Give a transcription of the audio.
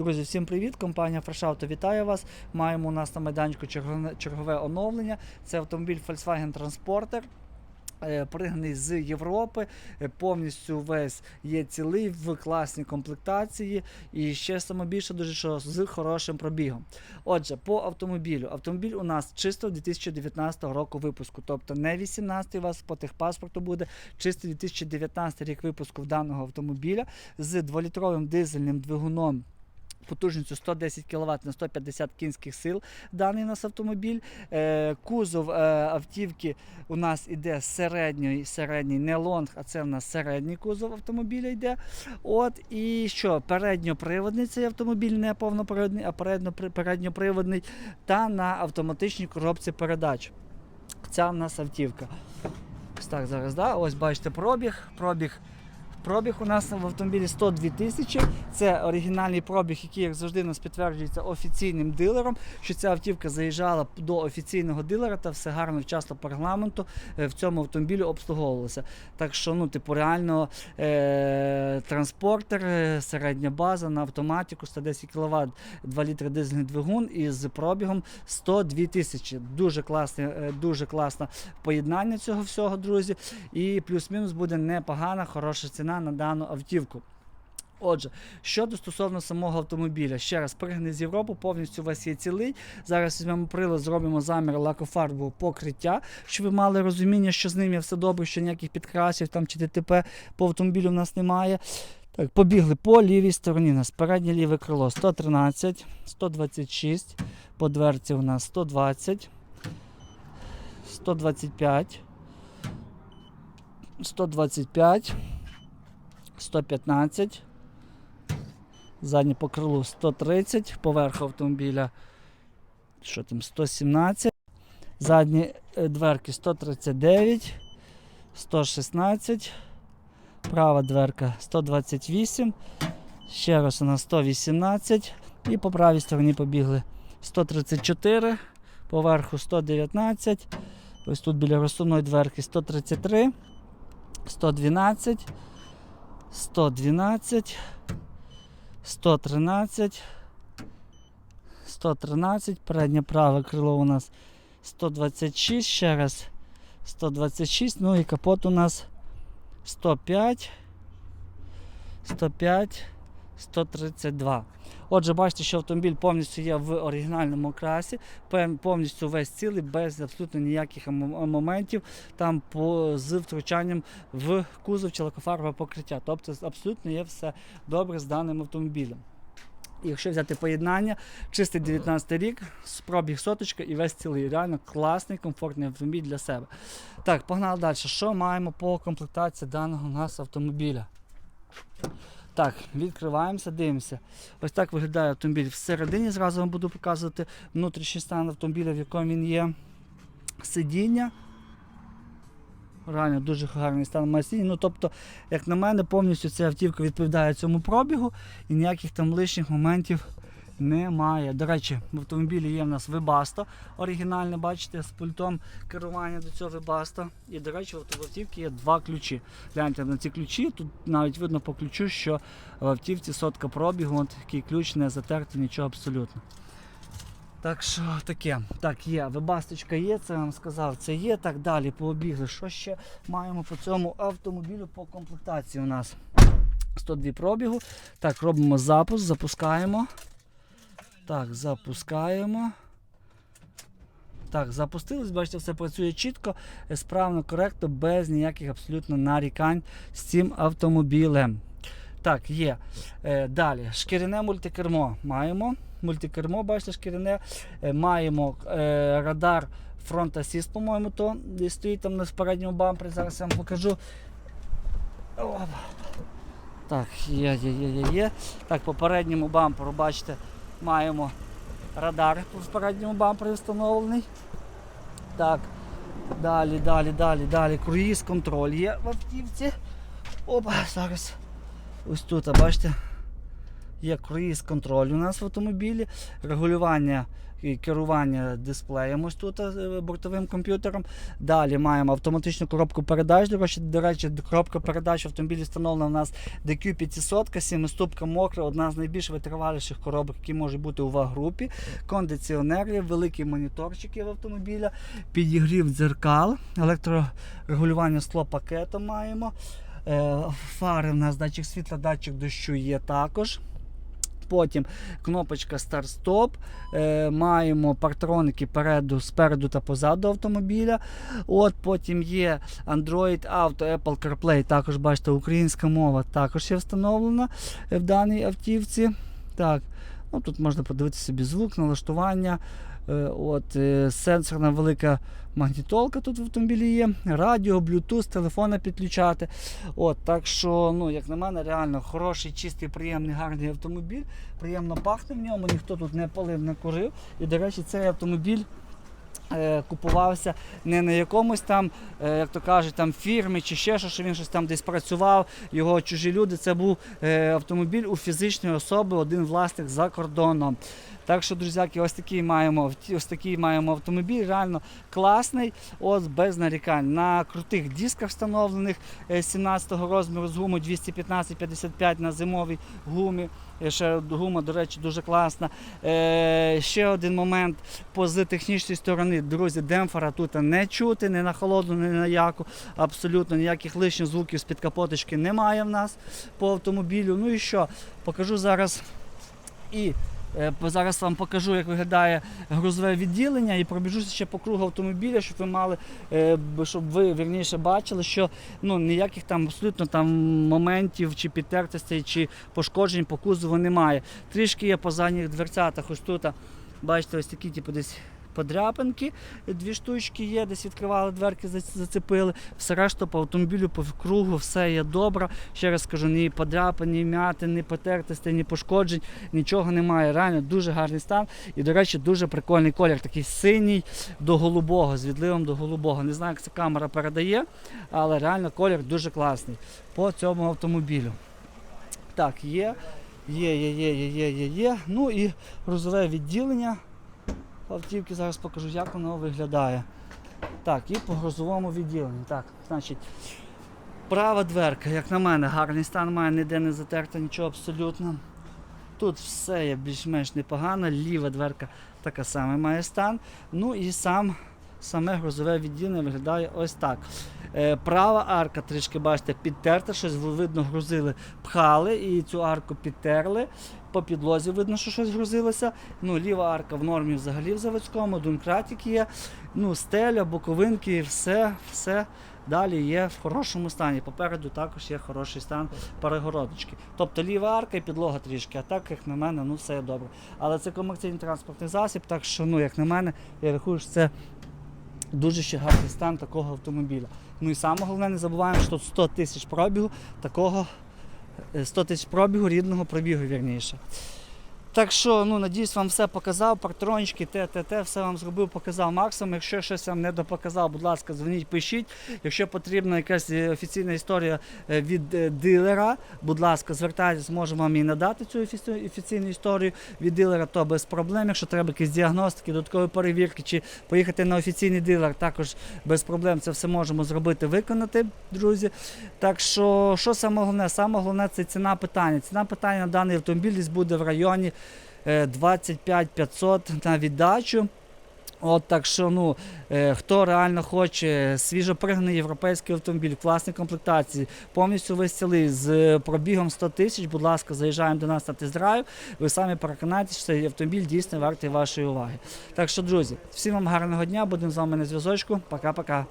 Друзі, всім привіт! Компанія Fresh Auto вітає вас. Маємо у нас на майданчику чергове, оновлення. Це автомобіль Volkswagen Transporter. е, Пригнаний з Європи, е, повністю весь є цілий в класній комплектації, і ще саме більше дуже що з хорошим пробігом. Отже, по автомобілю. Автомобіль у нас чисто 2019 року випуску, тобто не 18 у вас по техпаспорту буде, чисто 2019 рік випуску даного автомобіля з 2-літровим дизельним двигуном. Потужністю 110 кВт на 150 кінських сил даний у нас автомобіль. Е, кузов е, автівки у нас іде середній, середній, не лонг, а це в нас середній кузов автомобіля йде. От і що, передньоприводний цей автомобіль, не повноприводний, а передньоприводний, та на автоматичній коробці передач. Ця в нас автівка. Ось так зараз, да? ось бачите пробіг. Пробіг Пробіг у нас в автомобілі 102 тисячі. Це оригінальний пробіг, який, як завжди, у нас підтверджується офіційним дилером, що ця автівка заїжджала до офіційного дилера та все гарно вчасно по регламенту е, в цьому автомобілі обслуговувалося. Так що, ну, типу, реально е- транспортер, е, середня база на автоматику, 110 кВт, 2 літри дизельний двигун із пробігом 102 тисячі. Дуже класне, е, дуже класне поєднання цього всього, друзі. І плюс-мінус буде непогана, хороша ціна на дану автівку. Отже, щодо стосовно самого автомобіля, ще раз пригнаний з Європи, повністю у вас є цілий. Зараз візьмемо прилад, зробимо замір лакофарбового покриття, щоб ви мали розуміння, що з ним є все добре, що ніяких підкрасів там чи ДТП по автомобілю в нас немає. Так, побігли по лівій стороні. У нас переднє ліве крило 113, 126, по дверці у нас 120, 125, 125, 115, заднє по крилу 130, поверх автомобіля що там, 117, задні е, дверки 139, 116, права дверка 128, ще раз нас 118 і по правій стороні побігли 134, поверху 119, ось тут біля розсувної дверки 133, 112, 112, 113, 113, переднє праве крило у нас 126, ще раз 126, ну і капот у нас 105, 105, 132. Отже, бачите, що автомобіль повністю є в оригінальному красі, повністю весь цілий, без абсолютно ніяких моментів там по, з втручанням в кузов чи лакофарбове покриття. Тобто абсолютно є все добре з даним автомобілем. Якщо взяти поєднання, чистий 19 рік, пробіг соточка і весь цілий. Реально класний, комфортний автомобіль для себе. Так, погнали далі. Що маємо по комплектації даного у нас автомобіля? Так, відкриваємося, дивимося. Ось так виглядає автомобіль всередині. Зразу вам буду показувати внутрішній стан автомобіля, в якому він є. Сидіння. Реально дуже гарний стан масіння. Ну, тобто, як на мене, повністю ця автівка відповідає цьому пробігу і ніяких там лишніх моментів немає. До речі, в автомобілі є в нас Webasto оригінальне, бачите, з пультом керування до цього Webasto. І, до речі, в автівці є два ключі. Гляньте на ці ключі. Тут навіть видно по ключу, що в автівці сотка пробігу, такий ключ не затертий, нічого абсолютно. Так що таке. Так, є, вебасточка є, це я вам сказав, це є. Так далі побігли. Що ще маємо по цьому автомобілю по комплектації у нас? 102 пробігу. Так, робимо запуск, запускаємо. Так, запускаємо. Так, запустилось, бачите, все працює чітко, справно, коректно, без ніяких абсолютно нарікань з цим автомобілем. Так, є. Е, далі, шкіряне мультикермо маємо. Мультикермо, бачите, шкіряне. Е, маємо е, радар Front Assist, по-моєму, то стоїть там на передньому бампері. Зараз я вам покажу. Так, є, є, є, є, є. Так, по передньому бамперу, бачите, маємо радар в передньому бампері встановлений. Так, далі, далі, далі, далі. Круїз контроль є в автівці. Опа, зараз. Ось тут, бачите, Є круїз контроль у нас в автомобілі, регулювання керування дисплеєм ось тут е, бортовим комп'ютером. Далі маємо автоматичну коробку передач. До речі, коробка передач в автомобілі встановлена у нас DQ500, сімиступка мокра, одна з найбільш витриваліших коробок, які можуть бути у ваг-групі. Кондиціонери, великі моніторчики в автомобіля, підігрів дзеркал, електрорегулювання склопакету маємо. Е, Фари в нас датчик світла, датчик дощу є також. Потім кнопочка старт-стоп. Е, маємо партроники переду, спереду та позаду автомобіля. От Потім є Android Auto, Apple CarPlay. Також бачите, українська мова також є встановлена е, в даній автівці. Так, ну Тут можна подивитися собі звук, налаштування. Е, От, е, сенсорна велика магнітолка тут в автомобілі є, радіо, блютуз, телефона підключати. От, так що, ну, як на мене, реально хороший, чистий, приємний, гарний автомобіль. Приємно пахне в ньому, ніхто тут не палив, не курив. І, до речі, цей автомобіль. Е, Купувався не на якомусь там, е, як то кажуть, там фірмі чи ще що, що він щось там десь працював, його чужі люди. Це був е, автомобіль у фізичної особи, один власник за кордоном. Так що, друзяки, ось такий маємо ось такий маємо автомобіль, реально класний, от без нарікань. На крутих дисках встановлених е, 17-го розміру з гумою 215-55 на зимовій гумі. Ще гума, до речі, дуже класна. Е, ще один момент з технічної сторони, друзі, демпфера тут не чути, не на холодну, не на яку. Абсолютно ніяких лишніх звуків з-під капоточки немає в нас по автомобілю. Ну і що? Покажу зараз і Зараз вам покажу, як виглядає грузове відділення і пробіжуся ще по кругу автомобіля, щоб ви мали, е, щоб ви вірніше бачили, що ну, ніяких там абсолютно там моментів чи підтертостей, чи пошкоджень по кузову немає. Трішки є по задніх дверцятах. Ось тут, бачите, ось такі типу, десь подряпинки, дві штучки є, десь відкривали дверки, зацепили. Все решта по автомобілю, по кругу, все є добре. Ще раз кажу, ні подряпин, ні м'яти, ні потертостей, ні пошкоджень, нічого немає. Реально дуже гарний стан. І, до речі, дуже прикольний колір, такий синій до голубого, з відливом до голубого. Не знаю, як ця камера передає, але реально колір дуже класний по цьому автомобілю. Так, є. Є, є, є, є, є, є, є. Ну і грузове відділення автівки. Зараз покажу, як воно виглядає. Так, і по грозовому відділенню. Так, значить, права дверка, як на мене, гарний стан має, ніде не затерта, нічого абсолютно. Тут все є більш-менш непогано, ліва дверка така сама має стан. Ну і сам, саме грузове відділення виглядає ось так. Е, права арка, трішки бачите, підтерта, щось видно, грузили, пхали і цю арку підтерли. По підлозі видно, що щось грузилося. Ну, ліва арка в нормі взагалі в заводському, дункратик є. Ну, стеля, боковинки, все, все далі є в хорошому стані. Попереду також є хороший стан перегородочки. Тобто ліва арка і підлога трішки, а так, як на мене, ну все добре. Але це комерційний транспортний засіб, так що, ну, як на мене, я рахую, що це дуже ще гарний стан такого автомобіля. Ну і саме головне, не забуваємо, що тут 100 тисяч пробігу, такого е, 100 тисяч пробігу, рідного пробігу, вірніше. Так що, ну, надіюсь, вам все показав, партрончики, те, те, те, все вам зробив, показав максимум. Якщо щось вам не допоказав, будь ласка, дзвоніть, пишіть. Якщо потрібна якась е, офіційна історія е, від е, дилера, будь ласка, звертайтесь, можемо вам і надати цю офіці- офіційну історію від дилера, то без проблем. Якщо треба якісь діагностики, додаткові перевірки, чи поїхати на офіційний дилер, також без проблем це все можемо зробити, виконати, друзі. Так що, що саме головне? Саме головне це ціна питання. Ціна питання на даний автомобіль буде в районі 25 500 на віддачу. От так що, ну, е, хто реально хоче свіжопригнаний європейський автомобіль, в класній комплектації, повністю весь з пробігом 100 тисяч, будь ласка, заїжджаємо до нас на тест-драйв. Ви самі переконаєтесь, що цей автомобіль дійсно вартий вашої уваги. Так що, друзі, всім вам гарного дня, будемо з вами на зв'язочку. Пока-пока.